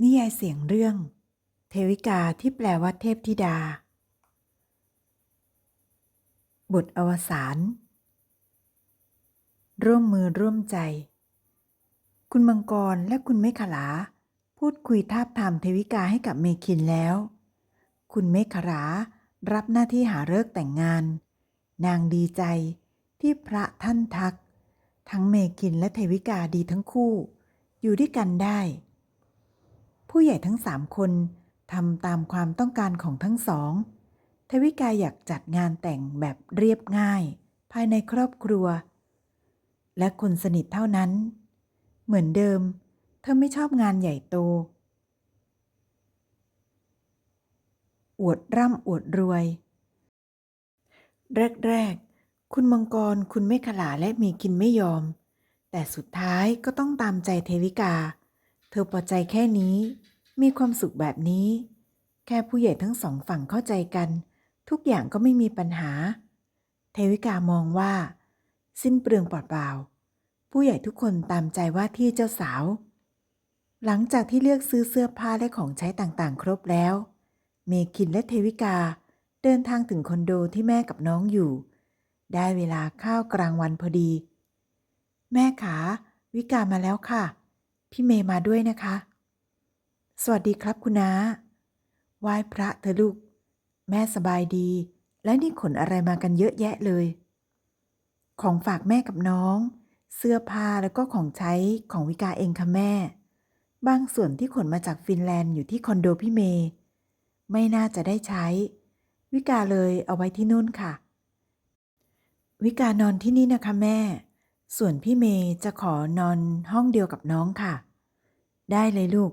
นิยายเสียงเรื่อง เทวิกาที่แปลว่าเทพธิดา บทอวสานร่วมมือร่วมใจ คุณมังกรและคุณเมขลา พูดคุยทาบทามเทวิกาให้กับเมคินแล้ว คุณเมขลารับหน้าที่หาเลิกแต่งงาน นางดีใจที่พระท่านทัก ทั้งเมคินและเทวิกาดีทั้งคู่ อยู่ด้วยกันได้ ผู้ใหญ่ทั้งสามคนทำตามความต้องการของทั้งสองเทวิกาอยากจัดงานแต่งแบบเรียบง่าย ภายในครอบครัว และคนสนิทเท่านั้น เหมือนเดิม เธอไม่ชอบงานใหญ่โต อวดร่ำอวดรวย แรก ๆ คุณมังกรคุณเมขลาและมีกินไม่ยอม แต่สุดท้ายก็ต้องตามใจเทวิกา เธอพอใจแค่นี้ มีความสุขแบบนี้ แค่ผู้ใหญ่ทั้งสองฝั่งเข้าใจกัน ทุกอย่างก็ไม่มีปัญหา เทวิกามองว่า สิ้นเปลืองเปล่า ผู้ใหญ่ทุกคนตามใจว่าที่เจ้าสาว หลังจากที่เลือกซื้อเสื้อผ้าและของใช้ต่างๆ ครบแล้ว เมคินและเทวิกาเดินทางถึงคอนโดที่แม่กับน้องอยู่ ได้เวลาข้าวกลางวันพอดี แม่ขา วิกามาแล้วค่ะ พี่เมย์มาด้วยนะคะ สวัสดีครับคุณนาไหว้พระเธอะลูก แม่สบายดี และนี่ขนอะไรมากันเยอะแยะเลย ของฝากแม่กับน้อง เสื้อผ้าแล้วก็ของใช้ของวิกาเองค่ะแม่ บางส่วนที่ขนมาจากฟินแลนด์อยู่ที่คอนโดพี่เมย์ไม่น่าจะได้ใช้ วิกาเลยเอาไว้ที่นู่นค่ะ วิกานอนที่นี่นะคะแม่ ส่วนพี่เมย์จะขอนอนห้องเดียวกับน้องค่ะ ได้เลยลูก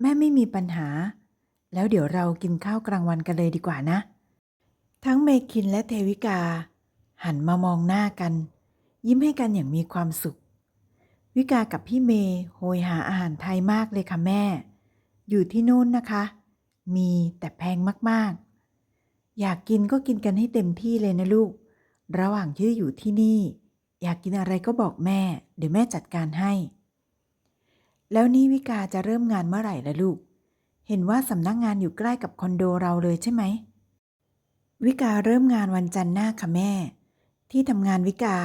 แม่ไม่มีปัญหา แล้วเดี๋ยวเรากินข้าวกลางวันกันเลยดีกว่านะ ทั้งเมคินและเทวิกา หันมามองหน้ากัน ยิ้มให้กันอย่างมีความสุข วิกากับพี่เมย์โหยหาอาหารไทยมากเลยค่ะแม่ อยู่ที่นู่นนะคะ มีแต่แพงมากๆ อยากกินก็กินกันให้เต็มที่เลยนะลูก ระหว่างที่อยู่ที่นี่ อยากกินอะไรก็บอกแม่ เดี๋ยวแม่จัดการให้ แล้วนี่วิกาจะเริ่มงานเมื่อไหร่ล่ะลูก เห็นว่าสำนักงงานอยู่ใกล้กับคอนโดเราเลยใช่ไหม วิกาเริ่มงานวันจันทร์หน้าค่ะแม่ ที่ทำงานวิกา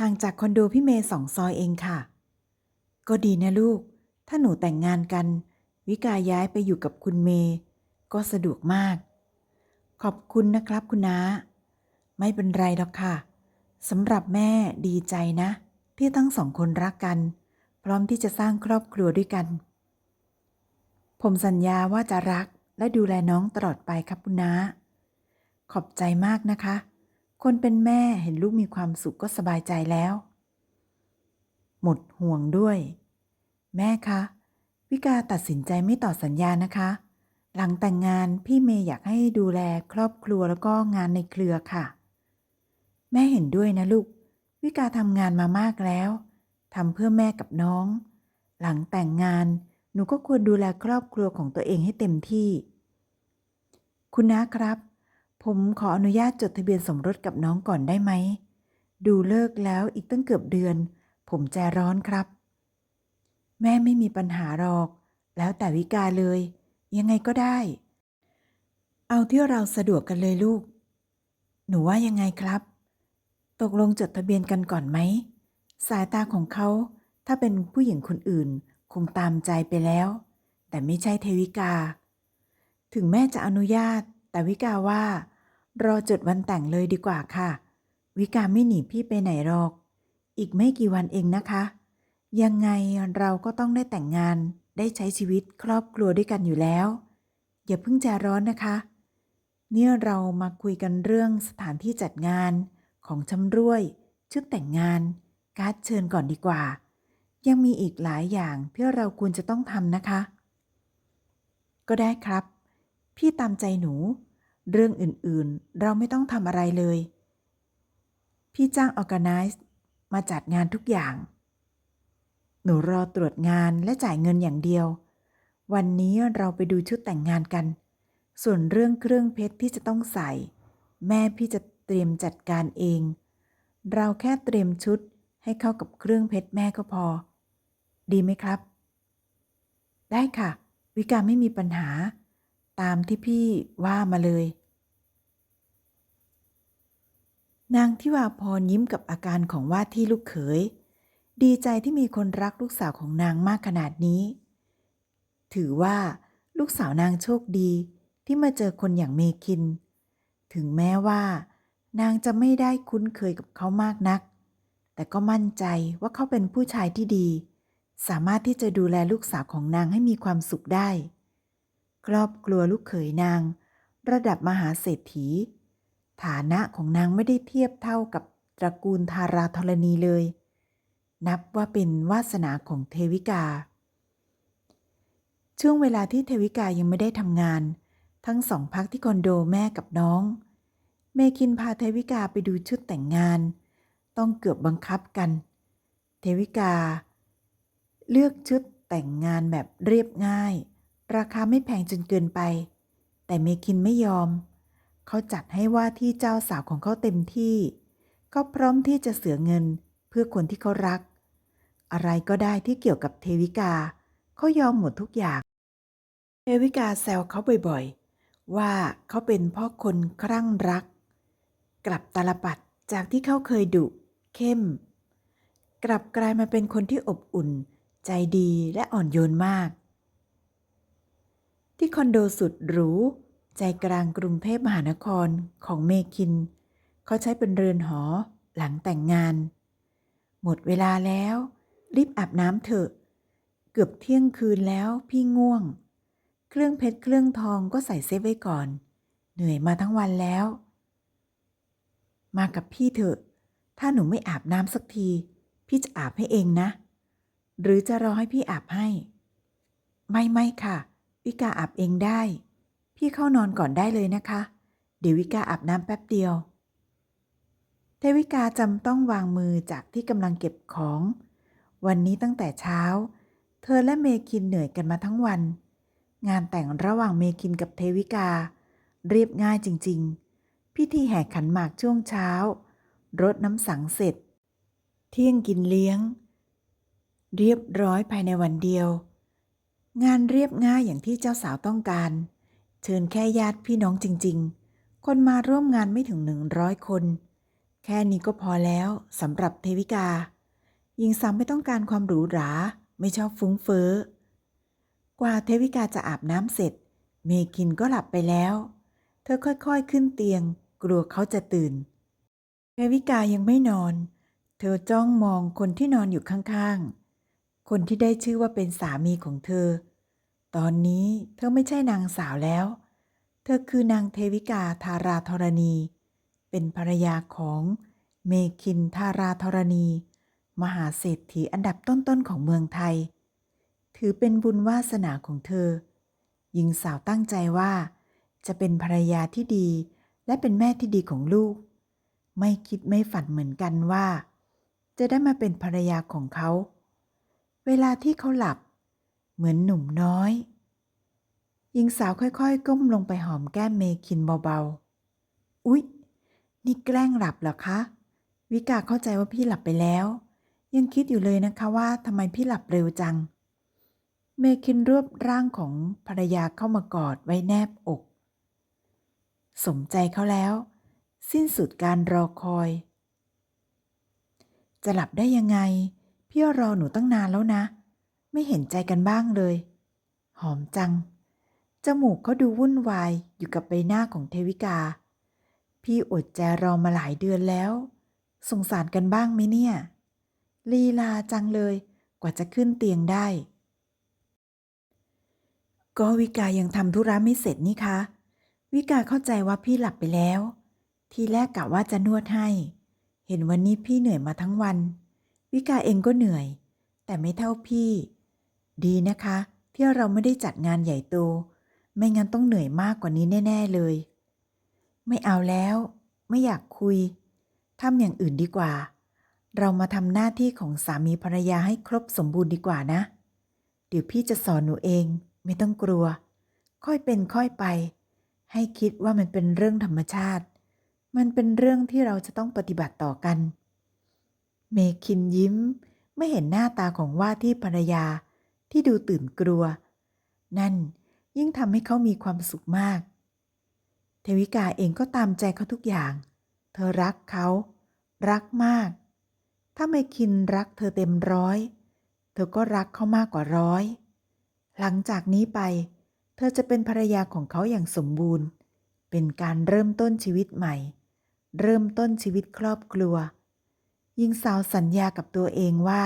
ห่างจากคอนโดพี่เมย์สองซอยเองค่ะ ก็ดีนะลูก ถ้าหนูแต่งงานกัน วิกาย้ายไปอยู่กับคุณเมย์ก็สะดวกมาก ขอบคุณนะครับคุณน้า ไม่เป็นไรหรอกค่ะสำหรับแม่ดีใจนะ ที่ทั้งสองคนรักกัน พร้อมที่จะสร้างครอบครัวด้วยกัน ผมสัญญาว่าจะรักและดูแลน้องตลอดไปครับคุณน้า ขอบใจมากนะคะ คนเป็นแม่เห็นลูกมีความสุขก็สบายใจแล้ว หมดห่วงด้วย แม่คะ วิกาตัดสินใจไม่ต่อสัญญานะคะ หลังแต่งงานพี่เมย์อยากให้ดูแลครอบครัวแล้วก็งานในเครือค่ะ แม่เห็นด้วยนะลูก วิกาทำงานมามากแล้ว ทำเพื่อแม่กับน้อง หลังแต่งงานหนูก็ควรดูแลครอบครัวของตัวเองให้เต็มที่ คุณน้าครับ ผมขออนุญาตจดทะเบียนสมรสกับน้องก่อนได้ไหม ดูเลิกแล้วอีกตั้งเกือบเดือน ผมใจร้อนครับ แม่ไม่มีปัญหาหรอก แล้วแต่วิกาเลย ยังไงก็ได้ เอาที่เราสะดวกกันเลยลูก หนูว่ายังไงครับ ตกลงจดทะเบียนกันก่อนไหม สายตาของเขาถ้าเป็นผู้หญิงคนอื่นคงตามใจไปแล้ว แต่ไม่ใช่เทวิกา ถึงแม่จะอนุญาต แต่วิกาว่า รอจดวันแต่งเลยดีกว่าค่ะ วิกาไม่หนีพี่ไปไหนหรอก อีกไม่กี่วันเองนะคะ ยังไงเราก็ต้องได้แต่งงานได้ใช้ชีวิตครอบครัวด้วยกันอยู่แล้ว อย่าเพิ่งใจร้อนนะคะ เนี่ยเรามาคุยกันเรื่องสถานที่จัดงานของชำร่วย ชุดแต่งงาน การ์ดเชิญก่อนดีกว่า ยังมีอีกหลายอย่างที่เราควรจะต้องทำนะคะ ก็ได้ครับ พี่ตามใจหนู เรื่องอื่นๆ เราไม่ต้องทำอะไรเลย พี่จ้าง Organize มาจัดงานทุกอย่าง หนูรอตรวจงานและจ่ายเงินอย่างเดียว วันนี้เราไปดูชุดแต่งงานกัน ส่วนเรื่องเครื่องเพชรที่จะต้องใส่ แม่พี่จะเตรียมจัดการเอง เราแค่เตรียมชุด ให้เข้ากับเครื่องเพชรแม่ก็พอ ดีไหมครับ ได้ค่ะ วิกาไม่มีปัญหา ตามที่พี่ว่ามาเลย นางทิวาพรยิ้มกับอาการของว่าที่ลูกเขย ดีใจที่มีคนรักลูกสาวของนางมากขนาดนี้ ถือว่าลูกสาวนางโชคดีที่มาเจอคนอย่างเมคิน ถึงแม้ว่า นางจะไม่ได้คุ้นเคยกับเขามากนัก แต่ก็มั่นใจว่าเขาเป็นผู้ชายที่ดี สามารถที่จะดูแลลูกสาวของนางให้มีความสุขได้ ครอบครัวลูกเขยนาง ระดับมหาเศรษฐี ฐานะของนางไม่ได้เทียบเท่ากับตระกูลธาราธรณีเลย นับว่าเป็นวาสนาของเทวิกา ช่วงเวลาที่เทวิกายังไม่ได้ทำงาน ทั้งสองพักที่คอนโดแม่กับน้อง เมคินพาเทวิกาไปดูชุดแต่งงาน ต้องเกือบบังคับกัน เทวิกา เลือกชุดแต่งงานแบบเรียบง่าย ราคาไม่แพงจนเกินไป แต่เมคินไม่ยอม เขาจัดให้ว่าที่เจ้าสาวของเขาเต็มที่เขาพร้อมที่จะเสือเงินเพื่อคนที่เขารัก อะไรก็ได้ที่เกี่ยวกับเทวิกา เขายอมหมดทุกอย่าง เทวิกาแซวเขาบ่อยๆ ว่าเขาเป็นพ่อคนครั่งรัก กลับตาลปัดจากที่เขาเคยดุ เข้ม กลับกลายมาเป็นคนที่อบอุ่น ใจดีและอ่อนโยนมาก ที่คอนโดสุดหรู ใจกลางกรุงเทพมหานครของเมคิน เขาใช้เป็นเรือนหอหลังแต่งงาน หมดเวลาแล้ว รีบอาบน้ำเถอะ เกือบเที่ยงคืนแล้วพี่ง่วง เครื่องเพชรเครื่องทองก็ใส่เซฟไว้ก่อน เหนื่อยมาทั้งวันแล้ว มากับพี่เถอะ ถ้าหนูไม่อาบน้ำสักที พี่จะอาบให้เองนะ หรือจะรอให้พี่อาบให้ ไม่ไม่ค่ะ วิกาอาบเองได้ พี่เข้านอนก่อนได้เลยนะคะ เดี๋ยววิกาอาบน้ำแป๊บเดียวเทวิกาจำต้องวางมือจากที่กำลังเก็บของ วันนี้ตั้งแต่เช้า เธอและเมคินเหนื่อยกันมาทั้งวัน งานแต่งระหว่างเมคินกับเทวิกา เรียบง่ายจริง ๆ พิธีแห่ขันหมากช่วงเช้า รดน้ำสังเสร็จ เที่ยงกินเลี้ยง เรียบร้อยภายในวันเดียว งานเรียบง่ายอย่างที่เจ้าสาวต้องการ เชิญแค่ญาติพี่น้องจริง ๆ คนมาร่วมงานไม่ถึงหนึ่งร้อยคน แค่นี้ก็พอแล้วสำหรับเทวิกาหญิงสาวไม่ต้องการความหรูหรา ไม่ชอบฟุ้งเฟ้อ กว่าเทวิกาจะอาบน้ำเสร็จ เมคินก็หลับไปแล้ว เธอค่อยๆขึ้นเตียง กลัวเขาจะตื่น เทวิกายังไม่นอน เธอจ้องมองคนที่นอนอยู่ข้างๆ คนที่ได้ชื่อว่าเป็นสามีของเธอ ตอนนี้เธอไม่ใช่นางสาวแล้ว เธอคือนางเทวิกาธาราธรณี เป็นภรรยาของเมคินธาราธรณี มหาเศรษฐีอันดับต้นๆของเมืองไทย ถือเป็นบุญวาสนาของเธอ หญิงสาวตั้งใจว่า จะเป็นภรรยาที่ดีและเป็นแม่ที่ดีของลูก ไม่คิดไม่ฝันเหมือนกันว่า จะได้มาเป็นภรรยาของเขา เวลาที่เขาหลับ เหมือนหนุ่มน้อย หญิงสาวค่อยๆ ก้มลงไปหอมแก้มเมคินเบาๆ อุ๊ย นี่แกล้งหลับเหรอคะ วิกาเข้าใจว่าพี่หลับไปแล้ว ยังคิดอยู่เลยนะคะว่าทำไมพี่หลับเร็วจัง เมคินรวบร่างของภรรยาเข้ามากอดไว้แนบอก สมใจเขาแล้ว สิ้นสุดการรอคอย จะหลับได้ยังไง พี่รอหนูตั้งนานแล้วนะ ไม่เห็นใจกันบ้างเลย หอมจัง จมูกเขาดูวุ่นวายอยู่กับใบหน้าของเทวิกา พี่อดใจรอมาหลายเดือนแล้ว สงสารกันบ้างไหมเนี่ย ลีลาจังเลยกว่าจะขึ้นเตียงได้ ก็วิกายังทำธุระไม่เสร็จนี่คะ วิกาเข้าใจว่าพี่หลับไปแล้ว ทีแรกกะว่าจะนวดให้ เห็นวันนี้พี่เหนื่อยมาทั้งวัน วิกาเองก็เหนื่อย แต่ไม่เท่าพี่ ดีนะคะ ที่เราไม่ได้จัดงานใหญ่โต ไม่งั้นต้องเหนื่อยมากกว่านี้แน่ ๆเลย ไม่เอาแล้ว ไม่อยากคุยทำอย่างอื่นดีกว่า เรามาทำหน้าที่ของสามีภรรยาให้ครบสมบูรณ์ดีกว่านะ เดี๋ยวพี่จะสอนหนูเอง ไม่ต้องกลัว ค่อยเป็นค่อยไป ให้คิดว่ามันเป็นเรื่องธรรมชาติ มันเป็นเรื่องที่เราจะต้องปฏิบัติต่อกัน เมคินยิ้มไม่เห็นหน้าตาของว่าที่ภรรยาที่ดูตื่นกลัว นั่นยิ่งทำให้เขามีความสุขมาก เทวิกาเองก็ตามใจเขาทุกอย่าง เธอรักเขา รักมาก ถ้าไม่คินรักเธอเต็มร้อย เธอก็รักเขามากกว่าร้อย หลังจากนี้ไป เธอจะเป็นภรรยาของเขาอย่างสมบูรณ์ เป็นการเริ่มต้นชีวิตใหม่ เริ่มต้นชีวิตครอบครัว หญิงสาวสัญญากับตัวเองว่า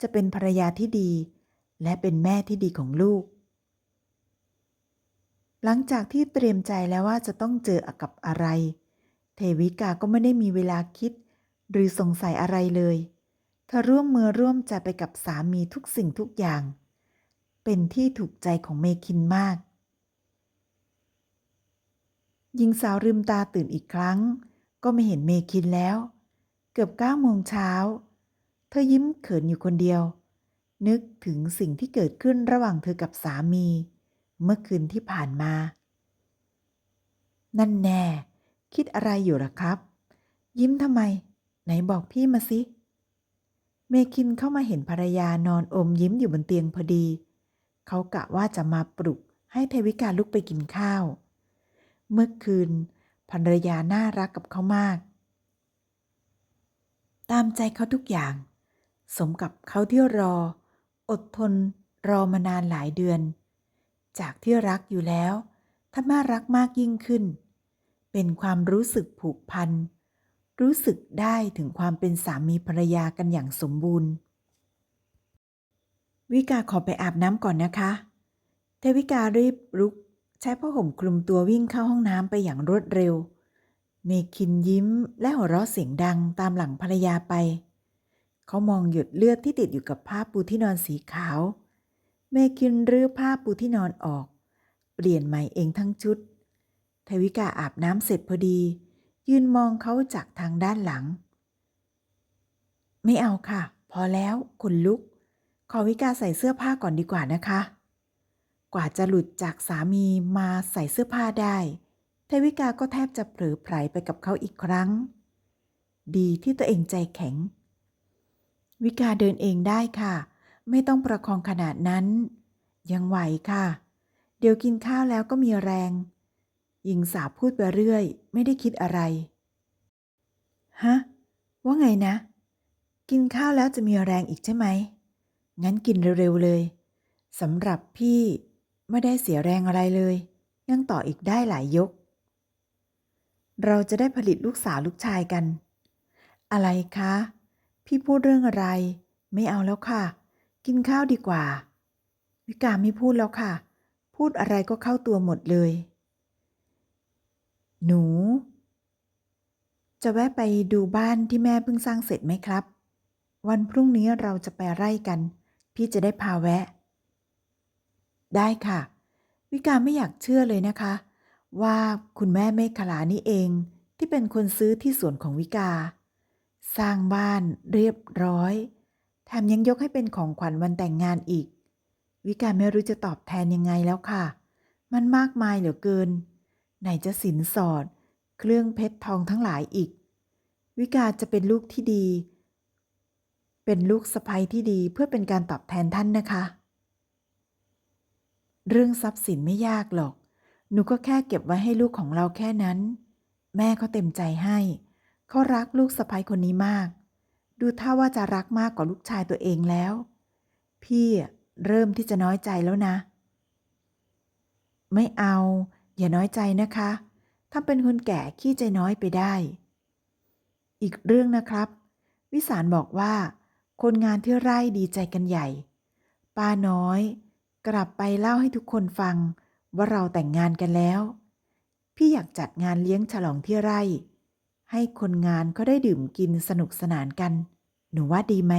จะเป็นภรรยาที่ดี และเป็นแม่ที่ดีของลูก หลังจากที่เตรียมใจแล้วว่าจะต้องเจอกับอะไร เทวิกาก็ไม่ได้มีเวลาคิด หรือสงสัยอะไรเลย เธอร่วมมือร่วมใจไปกับสามีทุกสิ่งทุกอย่าง เป็นที่ถูกใจของเมคินมากหญิงสาวลืมตาตื่นอีกครั้ง ก็ไม่เห็นเมคินแล้ว เกือบเก้าโมงเช้า เธอยิ้มเขินอยู่คนเดียว นึกถึงสิ่งที่เกิดขึ้นระหว่างเธอกับสามี เมื่อคืนที่ผ่านมา นั่นแน่ คิดอะไรอยู่ล่ะครับ ยิ้มทำไม ไหนบอกพี่มาสิ เมคินเข้ามาเห็นภรรยานอนอมยิ้มอยู่บนเตียงพอดี เขากะว่าจะมาปลุกให้เทวิกาลุกไปกินข้าว เมื่อคืน ภรรยาน่ารักกับเขามาก ตามใจเขาทุกอย่าง สมกับเขาที่รอ อดทนรอมานานหลายเดือน จากที่รักอยู่แล้วถ้ามารักมากยิ่งขึ้น เป็นความรู้สึกผูกพัน รู้สึกได้ถึงความเป็นสามีภรรยากันอย่างสมบูรณ์ วิกาขอไปอาบน้ำก่อนนะคะเทวิการีบลุก ใช้ผ้าห่มคลุมตัววิ่งเข้าห้องน้ำไปอย่างรวดเร็ว เมคินยิ้มและหัวเราะเสียงดังตามหลังภรรยาไป เขามองหยดเลือดที่ติดอยู่กับผ้าปูที่นอนสีขาว เมคินรื้อผ้าปูที่นอนออก เปลี่ยนใหม่เองทั้งชุดเทวิกาอาบน้ำเสร็จพอดี ยืนมองเขาจากทางด้านหลัง ไม่เอาค่ะ พอแล้วคุณลุก ขอวิกาใส่เสื้อผ้าก่อนดีกว่านะคะ กว่าจะหลุดจากสามีมาใส่เสื้อผ้าได้เทวิกาก็แทบจะเผลอไผลไปกับเขาอีกครั้ง ดีที่ตัวเองใจแข็ง วิกาเดินเองได้ค่ะ ไม่ต้องประคองขนาดนั้น ยังไหวค่ะ เดี๋ยวกินข้าวแล้วก็มีแรง หญิงสาวพูดไปเรื่อย ไม่ได้คิดอะไร ฮะ ว่าไงนะ กินข้าวแล้วจะมีแรงอีกใช่ไหม งั้นกินเร็วๆเลยสำหรับพี่ ไม่ได้เสียแรงอะไรเลย ยังต่ออีกได้หลายยก เราจะได้ผลิตลูกสาวลูกชายกัน อะไรคะ พี่พูดเรื่องอะไร ไม่เอาแล้วค่ะ กินข้าวดีกว่า วิกาไม่พูดแล้วค่ะ พูดอะไรก็เข้าตัวหมดเลย หนู จะแวะไปดูบ้านที่แม่เพิ่งสร้างเสร็จไหมครับ วันพรุ่งนี้เราจะไปไร่กัน พี่จะได้พาแวะ ได้ค่ะ วิกาไม่อยากเชื่อเลยนะคะ ว่าคุณแม่เมฆขลานี่เองที่เป็นคนซื้อที่สวนของวิกา สร้างบ้านเรียบร้อย แถมยังยกให้เป็นของขวัญวันแต่งงานอีก วิกาไม่รู้จะตอบแทนยังไงแล้วค่ะ มันมากมายเหลือเกิน ไหนจะสินสอด เครื่องเพชรทองทั้งหลายอีก วิกาจะเป็นลูกที่ดี เป็นลูกสะใภ้ที่ดีเพื่อเป็นการตอบแทนท่านนะคะ เรื่องทรัพย์สินไม่ยากหรอก หนูก็แค่เก็บไว้ให้ลูกของเราแค่นั้น แม่เขาเต็มใจให้ เขารักลูกสะใภ้คนนี้มาก ดูท่าว่าจะรักมากกว่าลูกชายตัวเองแล้ว พี่เริ่มที่จะน้อยใจแล้วนะ ไม่เอา อย่าน้อยใจนะคะ ถ้าเป็นคนแก่ขี้ใจน้อยไปได้ อีกเรื่องนะครับ วิสารบอกว่า คนงานที่ไร่ดีใจกันใหญ่ ป้าน้อย กลับไปเล่าให้ทุกคนฟังว่าเราแต่งงานกันแล้ว พี่อยากจัดงานเลี้ยงฉลองที่ไร่ ให้คนงานเขาได้ดื่มกินสนุกสนานกัน หนูว่าดีไหม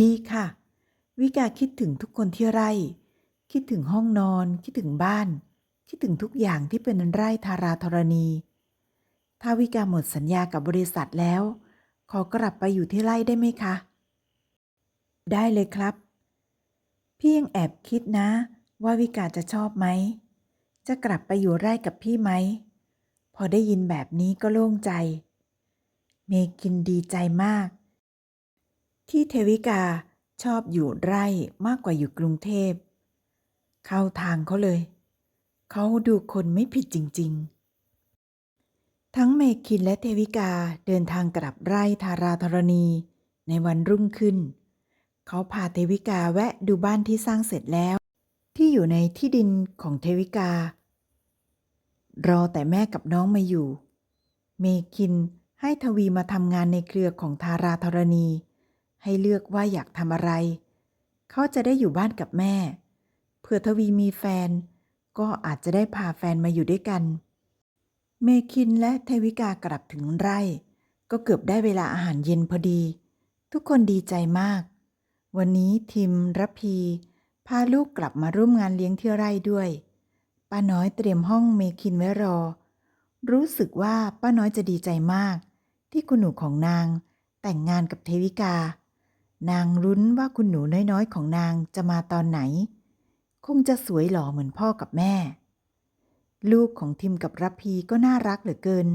ดีค่ะ วิกาคิดถึงทุกคนที่ไร่ คิดถึงห้องนอน คิดถึงบ้าน คิดถึงทุกอย่างที่เป็นไร่ทาราธรณี ถ้าวิกาหมดสัญญากับบริษัทแล้ว ขอกลับไปอยู่ที่ไร่ได้ไหมคะ ได้เลยครับ พี่ยังแอบคิดนะ ว่าวิกาจะชอบไหม จะกลับไปอยู่ไร่กับพี่ไหม พอได้ยินแบบนี้ก็โล่งใจ เมกินดีใจมาก ที่เทวิกาชอบอยู่ไร่มากกว่าอยู่กรุงเทพ เข้าทางเขาเลย เขาดูคนไม่ผิดจริง ๆ ทั้งเมคินและเทวิกาเดินทางกลับไร่ทาราธรณีในวันรุ่งขึ้น เขาพาเทวิกาแวะดูบ้านที่สร้างเสร็จแล้ว ที่อยู่ในที่ดินของเทวิกา รอแต่แม่กับน้องมาอยู่ เมคินให้ทวีมาทำงานในเครือของทาราธรณี ให้เลือกว่าอยากทำอะไร เขาจะได้อยู่บ้านกับแม่ เผื่อทวีมีแฟน ก็อาจจะได้พาแฟนมาอยู่ด้วยกัน เมคินและเทวิกากลับถึงไร่ ก็เกือบได้เวลาอาหารเย็นพอดี ทุกคนดีใจมาก วันนี้ทิมรพีพาลูกกลับมาร่วมงานเลี้ยงที่ไร่ด้วย ป้าน้อยเตรียมห้องเมคินไว้รอ รู้สึกว่าป้าน้อยจะดีใจมาก ที่คุณหนูของนางแต่งงานกับเทวิกา นางรุ้นว่าคุณหนูน้อยๆ ของนางจะมาตอนไหน คงจะสวยหล่อเหมือนพ่อกับแม่ ลูกของทิมกับรพีก็น่ารักเหลือเกิน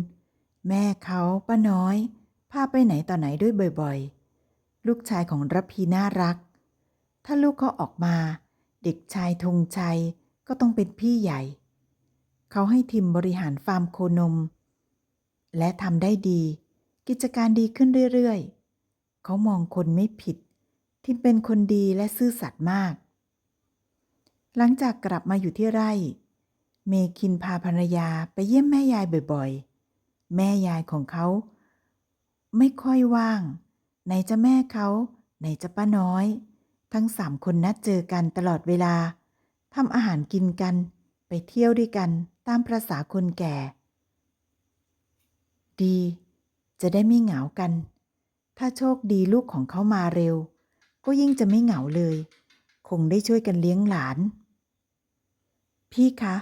แม่เขาป้าน้อย พาไปไหนต่อไหนด้วยบ่อยๆ ลูกชายของรพีน่ารัก ถ้าลูกเขาออกมา เด็กชายธงชัยก็ต้องเป็นพี่ใหญ่ เขาให้ทิมบริหารฟาร์มโคนม และทำได้ดี กิจการดีขึ้นเรื่อยๆ เขามองคนไม่ผิด ทิมเป็นคนดีและซื่อสัตย์มาก หลังจากกลับมาอยู่ที่ไร่ เมคินพาภรรยาไปเยี่ยมแม่ยายบ่อยๆ แม่ยายของเขา ไม่ค่อยว่าง ไหนจะแม่เขาไหนจะป้าน้อย ทั้งสามคนนัดเจอกันตลอดเวลาทำอาหารกินกัน ไปเที่ยวด้วยกันตามประษาคนแก่ ดี จะได้ไม่เหงากัน ถ้าโชคดีลูกของเขามาเร็ว ก็ยิ่งจะไม่เหงาเลย คงได้ช่วยกันเลี้ยงหลาน พี่คะ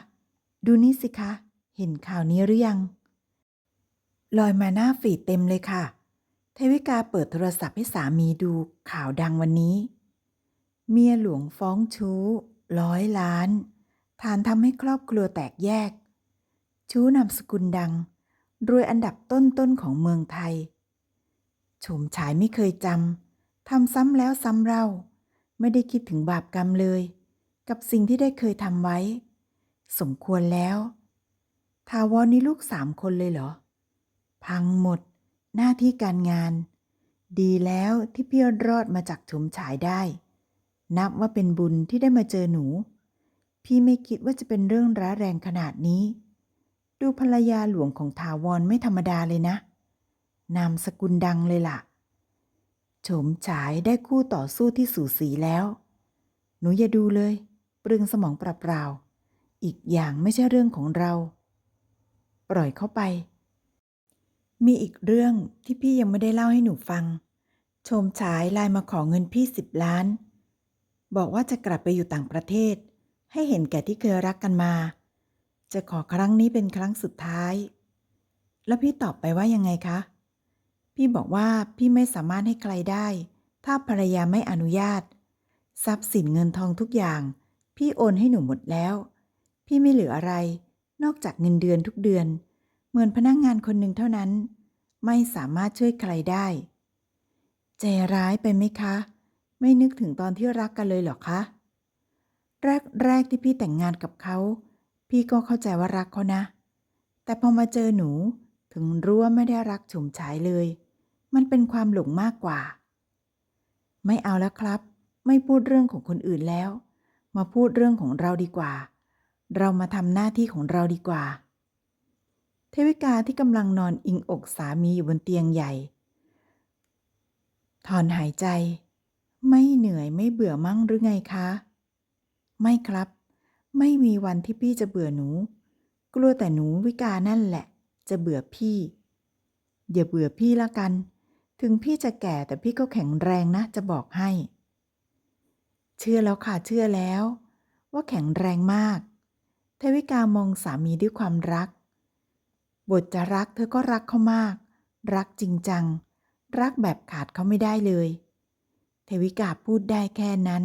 ดูนี่สิคะ เห็นข่าวนี้หรือยัง ลอยมาหน้าฟีเต็มเลยค่ะ เทวิกาเปิดโทรศัพท์ให้สามีดูข่าวดังวันนี้ เมียหลวงฟ้องชู้ ร้อยล้าน ฐานทำให้ครอบครัวแตกแยก ชู้นามสกุลดัง รวยอันดับต้นๆของเมืองไทยโฉมฉายไม่เคยจำทำซ้ำแล้วซ้ำเล่า ไม่ได้คิดถึงบาปกรรมเลย กับสิ่งที่ได้เคยทำไว้ สมควรแล้ว ทาวรนี่ลูกสามคนเลยเหรอ พังหมด หน้าที่การงาน ดีแล้วที่พี่รอดมาจากโฉมฉายได้ นับว่าเป็นบุญที่ได้มาเจอหนู พี่ไม่คิดว่าจะเป็นเรื่องร้ายแรงขนาดนี้ ดูภรรยาหลวงของถาวรไม่ธรรมดาเลยนะ นามสกุลดังเลยล่ะโฉมฉายได้คู่ต่อสู้ที่สูสีแล้ว หนูอย่าดูเลยเปลืองสมองเปล่าๆอีกอย่างไม่ใช่เรื่องของเรา ปล่อยเข้าไป มีอีกเรื่องที่พี่ยังไม่ได้เล่าให้หนูฟังโฉมฉายไลน์มาขอเงินพี่สิบล้าน บอกว่าจะกลับไปอยู่ต่างประเทศ ให้เห็นแก่ที่เคยรักกันมา จะขอครั้งนี้เป็นครั้งสุดท้าย แล้วพี่ตอบไปว่ายังไงคะ พี่บอกว่าพี่ไม่สามารถให้ใครได้ ถ้าภรรยาไม่อนุญาต ทรัพย์สินเงินทองทุกอย่าง พี่โอนให้หนูหมดแล้ว พี่ไม่เหลืออะไร นอกจากเงินเดือนทุกเดือน เหมือนพนักงงานคนหนึ่งเท่านั้น ไม่สามารถช่วยใครได้ ใจร้ายไปไหมคะ ไม่นึกถึงตอนที่รักกันเลยเหรอคะ แรกแรกที่พี่แต่งงานกับเขา พี่ก็เข้าใจว่ารักเขานะ แต่พอมาเจอหนูถึงรู้ว่าไม่ได้รักฉุมฉายเลย มันเป็นความหลงมากกว่า ไม่เอาแล้วครับ ไม่พูดเรื่องของคนอื่นแล้ว มาพูดเรื่องของเราดีกว่า เรามาทำหน้าที่ของเราดีกว่า เทวิกาที่กำลังนอนอิงอกสามีอยู่บนเตียงใหญ่ ถอนหายใจ ไม่เหนื่อยไม่เบื่อมั่งหรือไงคะ ไม่ครับ ไม่มีวันที่พี่จะเบื่อหนู กลัวแต่หนูวิกานั่นแหละ จะเบื่อพี่อย่าเบื่อพี่ละกัน ถึงพี่จะแก่แต่พี่ก็แข็งแรงนะ จะบอกให้ เชื่อแล้วค่ะเชื่อแล้ว ว่าแข็งแรงมาก เทวิกามองสามีด้วยความรัก บทจะรักเธอก็รักเขามาก รักจริงจัง รักแบบขาดเขาไม่ได้เลย เทวิกาพูดได้แค่นั้น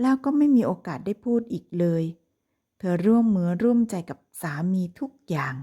แล้วก็ไม่มีโอกาสได้พูดอีกเลย เธอร่วมมือร่วมใจกับสามีทุกอย่าง